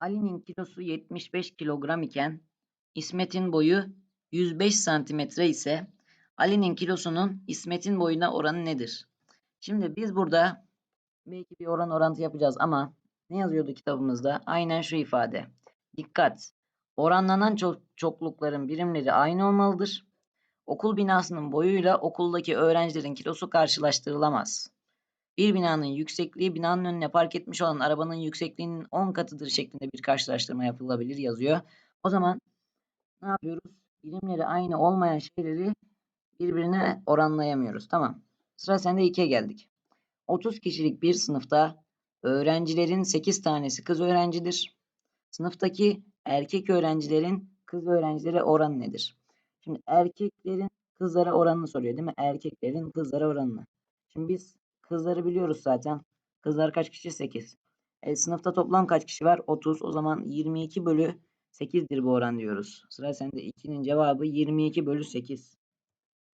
Ali'nin kilosu 75 kilogram iken İsmet'in boyu 105 santimetre ise Ali'nin kilosunun İsmet'in boyuna oranı nedir? Şimdi biz burada belki bir oran orantı yapacağız ama ne yazıyordu kitabımızda? Aynen şu ifade. Dikkat! Oranlanan çok çoklukların birimleri aynı olmalıdır. Okul binasının boyuyla okuldaki öğrencilerin kilosu karşılaştırılamaz. Bir binanın yüksekliği binanın önüne park etmiş olan arabanın yüksekliğinin 10 katıdır şeklinde bir karşılaştırma yapılabilir yazıyor. O zaman ne yapıyoruz? Birimleri aynı olmayan şeyleri birbirine oranlayamıyoruz. Tamam. Sıra sende 2'ye geldik. 30 kişilik bir sınıfta öğrencilerin 8 tanesi kız öğrencidir. Sınıftaki erkek öğrencilerin kız öğrencilere oranı nedir? Şimdi erkeklerin kızlara oranını soruyor değil mi? Erkeklerin kızlara oranını. Şimdi biz kızları biliyoruz zaten. Kızlar kaç kişi? 8. E, sınıfta toplam kaç kişi var? 30. O zaman 22 bölü 8'dir bu oran diyoruz. Sıra sende 2'nin cevabı 22 bölü 8.